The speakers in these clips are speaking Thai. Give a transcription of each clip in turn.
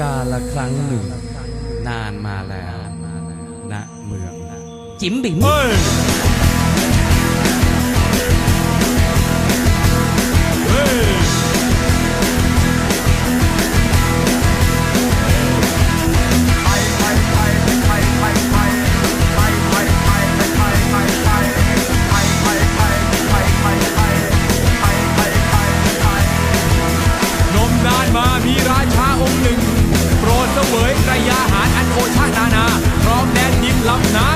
กาละครั้งหนึ่ง นานมาแล้วณเมือง จิ๋มบิ๋มเฮ้ I'm not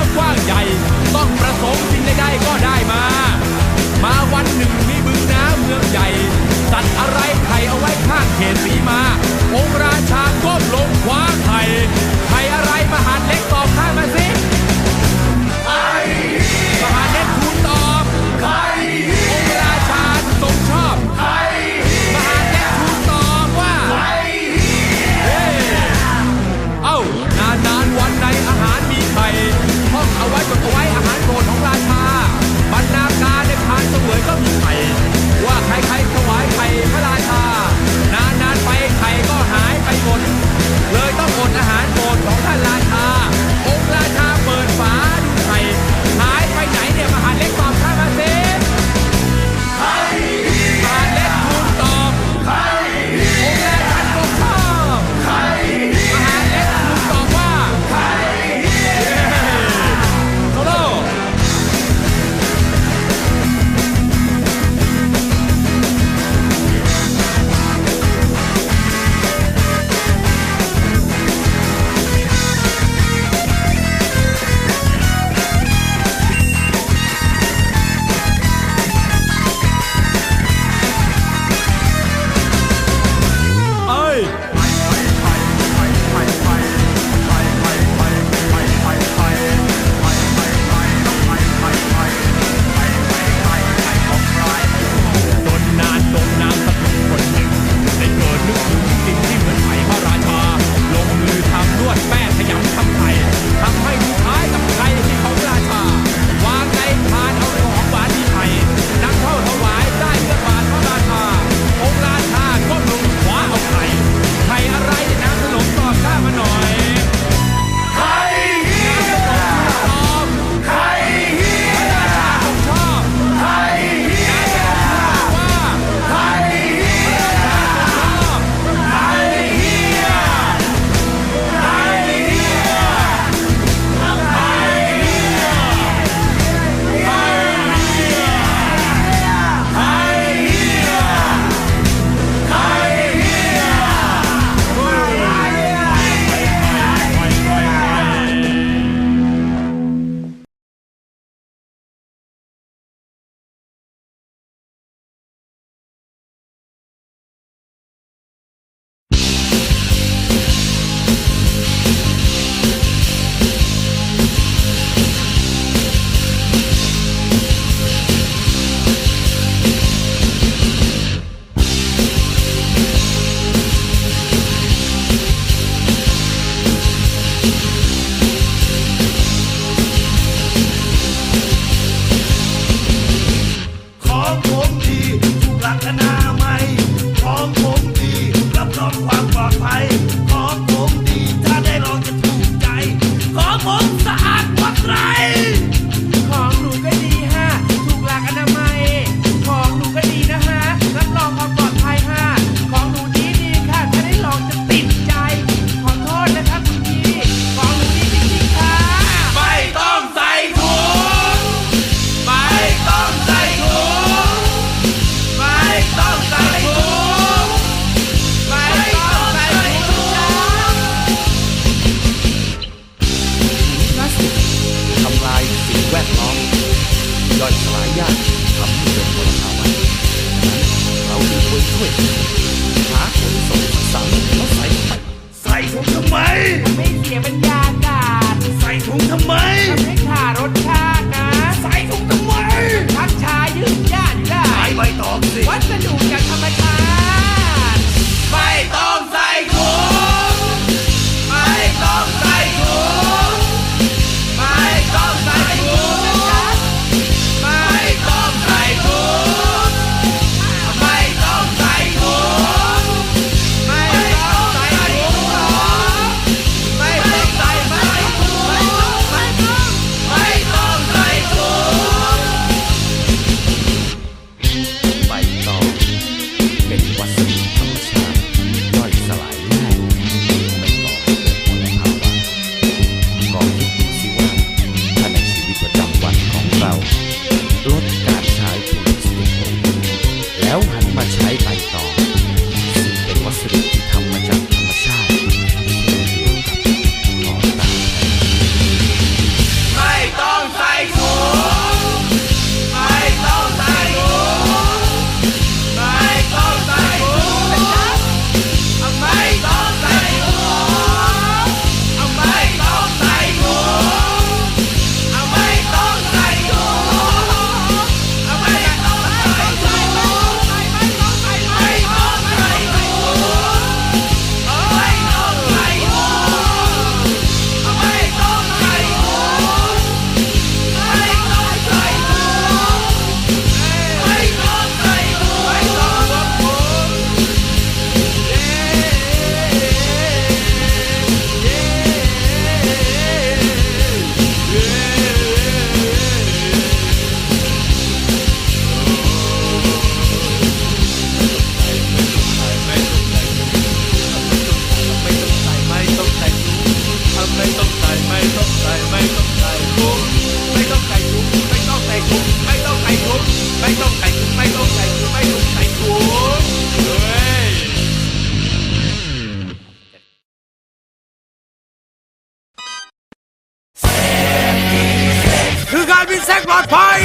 I Kami dan kota. การวิ่งแซงปลอดภัย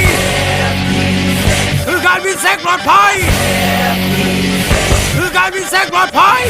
คือการวิ่งแซงปลอดภัย คือการวิ่งแซงปลอดภัย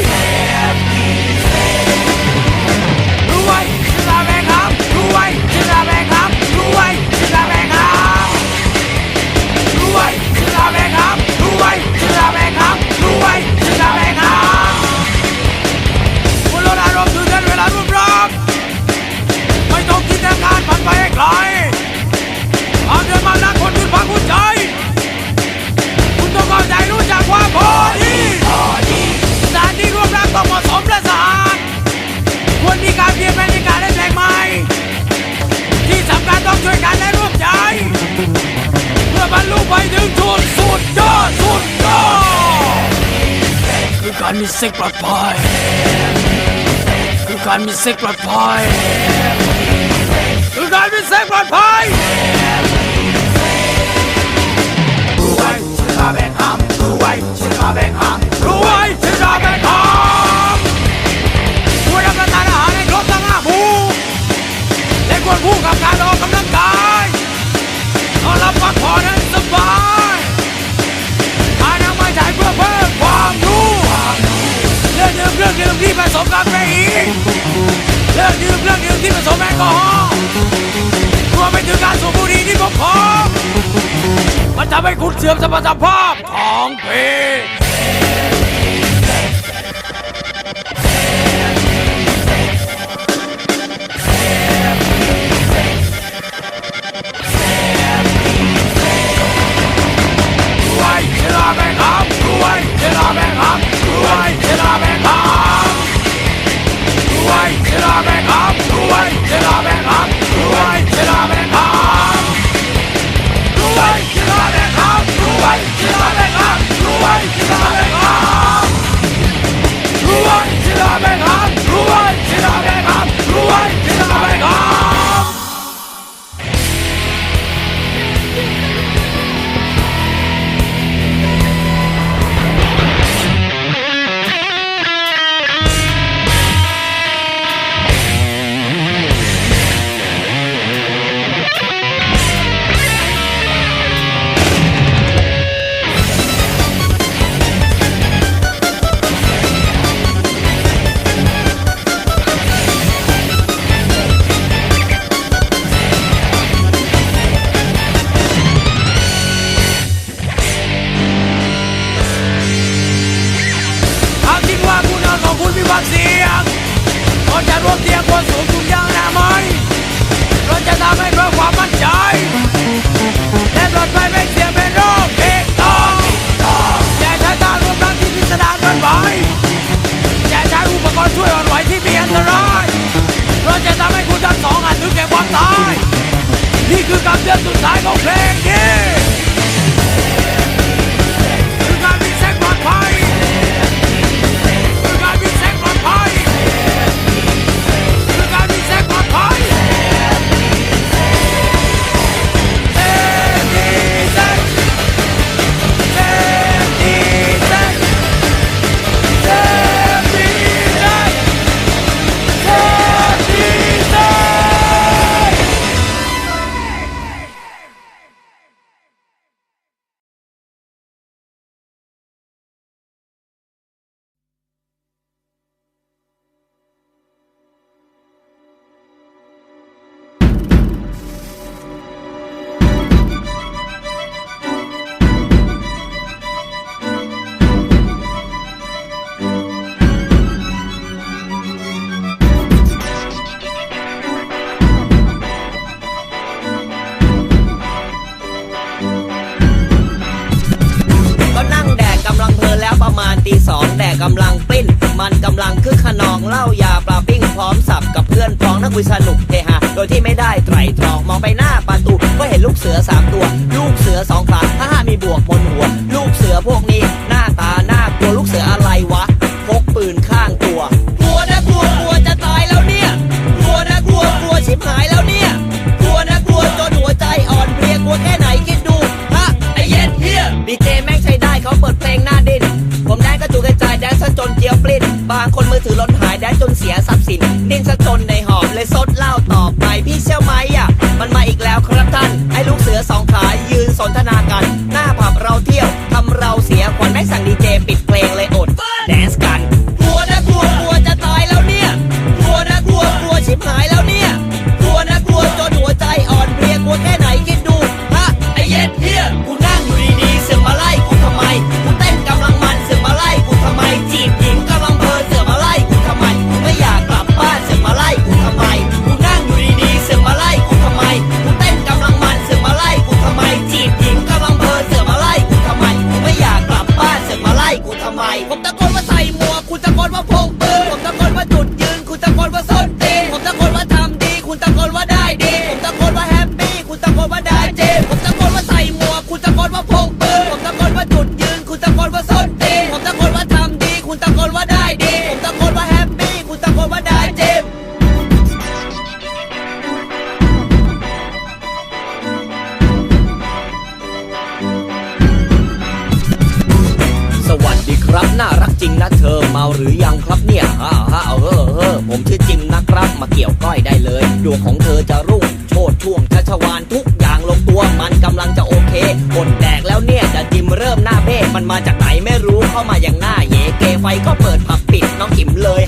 มีเซ็กปลอดภัย คือการมีเซ็กปลอดภัย คือการมีเซ็กปลอดภัยรู้ไว้ฉันกาแบ่งห้ามรู้ไว้ฉันกาแบ่งห้ามรู้ไว้ เชื่อมสมรรถภาพของเพลงีสองแต่กำลังปลิ้น มันกำลังคึกขนองเล่ายาปลาปิ้งพร้อมสับกับเพื่อนพ้องนักวิสนุกเฮฮาโดยที่ไม่ได้ไตรตรองมองไปหน้าประตูก็เห็นลูกเสือสามตัว ลูกเสือสองขาถ้ามีบวกบนหัว ลูกเสือพวกนี้หน้าตาหน้ากลัวลูกเสืออะไรวะ บางคนมือถือรถหายแดนจนเสียทรัพย์สิน ดิ้นซะจนในหอบเลยซดเหล้าต่อไปพี่เชื่อไหมอะ มันมาอีกแล้วครับท่าน ไอ้ลูกเสือสองขายืนสนทนา ผมชื่อจิมนะครับมาเกี่ยวก้อยได้เลยดวงของเธอจะรุ่งโชดช่วงชัชวานทุกอย่างลงตัวมันกำลังจะโอเคกดแดกแล้วเนี่ยจะจิมเริ่มหน้าเบ้มันมาจากไหนไม่รู้เข้ามาอย่างหน้าเยเกไฟก็เปิดผับปิดน้องจิมเลย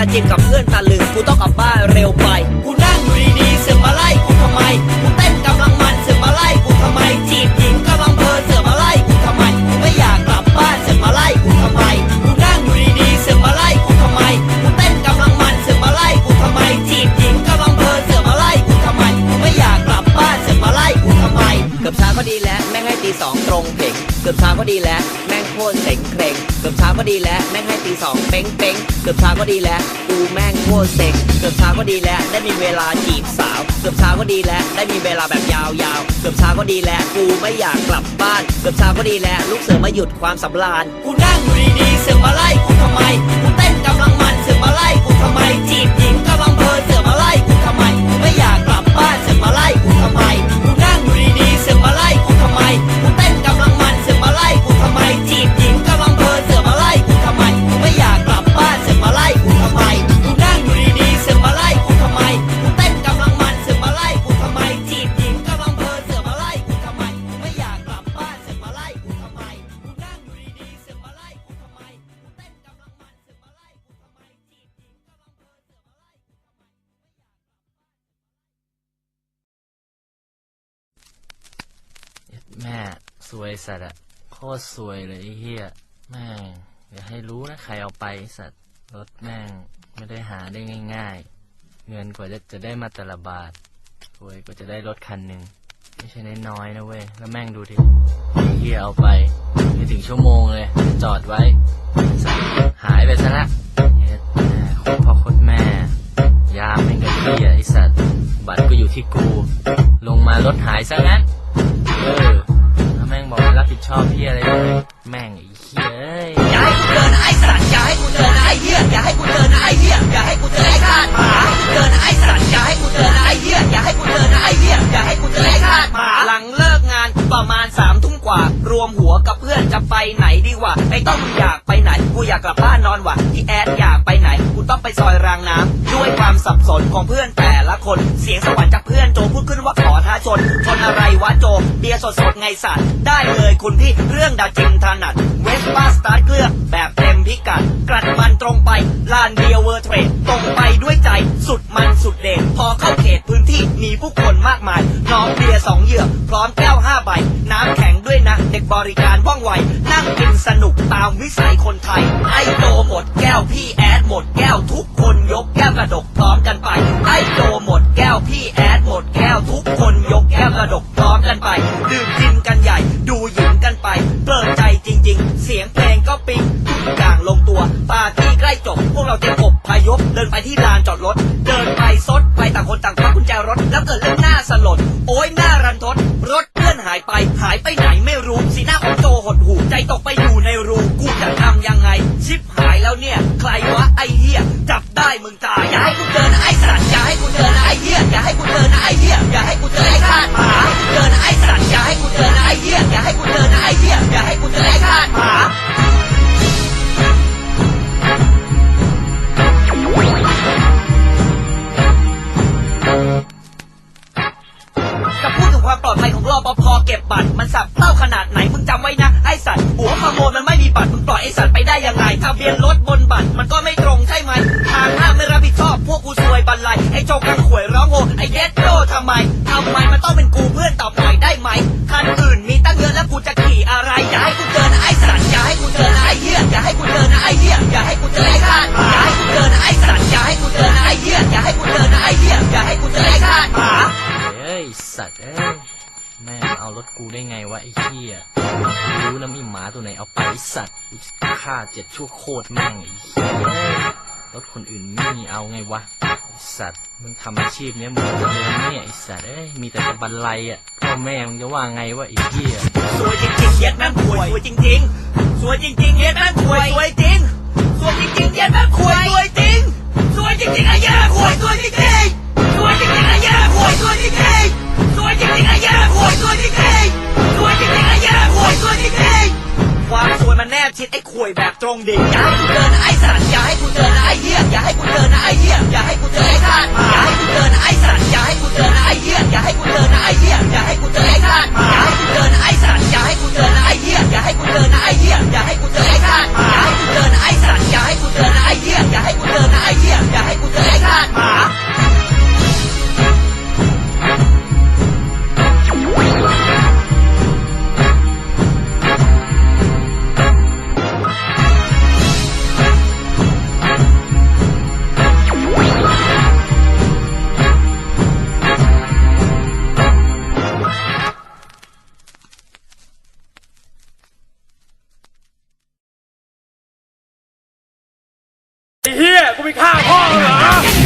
าจิมกับเพื่อนตะลึงกูต้องกลับบ้านเร็วไปกูนั่งอยู่ดีๆเสือกมาไล่กูทำไมกูเต้นกำลังมันเสือกมาไล่กูทำไมจีบหญิงกำลังเพลินเสือกมาไล่กูทำไมกูไม่อยากกลับบ้านเสือกมาไล่กูทำไมกูนั่งอยู่ดีๆเสือกมาไล่กูทำไมกูเต้นกำลังมันเสือกมาไล่กูทำไมจีบหญิงกำลังเพลินเสือกมาไล่กูทำไมกูไม่อยากกลับบ้านเสือกมาไล่กูทำไมเกือบเช้าก็ดีแล้วแม่งให้ตีสองตรงเพ่งเกือบเช้าก็ดีแล้วแม่งโคตรเซ็งเคร่งเกือบเช้าก็ดีแล้วแม่งให้ตีสองเป้งเป้ง กือบเช้าก็ดีแล้วกูแม่งโคตรเซ็งเกือบเช้าก็ดีแล้วได้มีเวลาจีบสาว เกือบเช้าก็ดีแล้วได้มีเวลาแบบยาวๆ เกือบเช้าก็ดีแล้วกูไม่อยากกลับบ้าน เกือบเช้าก็ดีแล้วลูกเสือมาหยุดความสำราญกูนั่งอยู่ดีๆเสือมาไล่กูทำไมกูเต้นกำลังมันเสือมาไล่กูทำไมจีบห แม่สวยสัตว์อะโคตรสวยเลยไอ้เหี้ยแม่งอย่าให้รู้นะใครเอาไปสัตว์รถแม่งไม่ได้หาได้ง่าย ๆ เงินกว่าจะจะได้มาแต่ละบาทสวยกว่าจะได้รถคันหนึ่งไม่ใช่น้อยๆนะเว้ยแล้วแม่งดูดิไอ้เหี้ยเอาไปไม่ถึงชั่วโมงเลย จอดไว้สัตว์หายไปซะละเฮ็ดแม่โคตรพ่อโคตรแม่ ยามแม่งก็เหี้ยไอสัตว์บัตรก็อยู่ที่กู ลงมารถหายซะงั้น เออ รับผิดชอบพี่อะไรเลย แม่งไอ้เหี้ยเอ้ยอย่าให้กูเดินไอ้สัตว์อย่าให้กูเดินไอ้เหี้ยอย่าให้กูเดินไอ้เหี้ยอย่าให้กูเดินไอ้คาดหมาเดินไอ้สัตว์อย่าให้กูเดินไอ้เหี้ยอย่าให้กูเดินไอ้เหี้ยอย่าให้กูเดินไอ้คาดหมาหลังเลิกงานประมาณสามทุ่มกว่า รวมหัวกับเพื่อนจะไปไหนดีวะไอ้ต้องอยากไปไหนกูอยากกลับบ้านนอนว่ะที่แอดอยากไปไหน กูต้องไปซอยรางน้ำด้วยความสับสนของเพื่อนแต่ละคน เสียงสวรรค์จากเพื่อนโจพูดขึ้นว่าขอท้าชน ชนอะไรวะโจ เบียร์สดๆไงสัตว์ได้เลยคุณพี่เรื่องดาวจิมถนัด เวสป้าสตาร์ทเครื่องแบบเต็มพิกัด กลัดมันตรงไปลานเบียร์เวอร์เทรดตรงไปด้วยใจสุดมันสุดเด็ดพอเข้าเขตพื้นที่มีผู้คนมากมายน้องเบียร์สองเหยือกพร้อม ด้วยนบริการว่องไว นั่งกินสนุกตามวิสัยคนไทย ไอโดหมดแก้วพี่แอดหมดแก้วทุกคนยกแก้วกระดกพร้อมกันไป ไอโดหมดแก้วพี่แอดหมดแก้วทุกคนยกแก้วกระดกพร้อมกันไป ดื่มกินกันใหญ่ ดูหญิงกันไปเปิดใจจริง ๆ เสียงเพลงก็ปิ๊งทุกอย่างลงตัวปาร์ตี้ใกล้จบ พวกเราเตรียมอบพยพเดินไปที่ลานจ อย่าให้กูเจอนะไอ้เหี้ยอย่าให้กูเจอไอ้ข้าดหมาอย่าให้กูเจอนะไอ้สัตว์อย่าให้กูเจอนะไอ้เหี้ยอย่าให้กูเจอนะไอ้เหี้ยอย่าให้กูเจอไอ้ข้าดหมาจะพูดถึงความปลอดภัยของรอปภเก็บบัตรมันสับเต้าขนาดไหนมึงจำไว้นะไอ้สัตว์หัวขโมยมันไม่มีบัตรมึงปล่อยไอ้สัตว์ไปได้ยังไงทะเบียนรถบนบัตรมันก็ไม่ตรงใช่ไหมทางห้ามไม่รับผิดชอบพวกกูซวยบันไลไอ้โจกังขวยร้องโหไอ้เย็ด อ้สัตว์กูจะฆ่าเจ็ดชั่วโคตรแม่งไอ้เหี้ยรถคนอื่นไม่มีเอาไงวะไอ้สัตว์มึงทำอาชีพเนี้ยมึงจะเดินเนี่ยไอ้สัตว์เอ้ยมีแต่จะบันไลอะพ่อแม่มึงจะว่าไงวะไอ้เหี้ยสวยจริงๆเย็ดแม่งควยสวยจริงๆสวยจริงๆเย็ดแม่งควยสวยจริงสวยจริงๆเย็ดแม่งควยสวยจริงสวยจริงๆไอ้เหี้ยแม่งควยสวยจริงๆสวยจริงๆไอ้เหี้ยแม่งควยสวยจริงๆสวยจริงๆไอ้เหี้ยแม่งควยสวยจริงๆสวยจริงๆไอ้เหี้ยแม่งควยสวยจริงๆ ความสวยมันแนบชิดไอ้ควยแบบตรงดิ่งอย่าให้กูเจอนไอ้สัตว์อย่าให้กูเจอนไอ้เหี้ยอย่าให้กูเจอนไอ้เหี้ยอย่าให้กูเจอไอ้ข้าดอย่าให้กูเจอนไอ้สัตว์อย่าให้กูเจอนไอ้เหี้ยอย่าให้กูเจอนไอ้เหี้ยอย่าให้กูเจอไอ้ข้าดอย่าให้กูเจอนไอ้สัตว์ ไ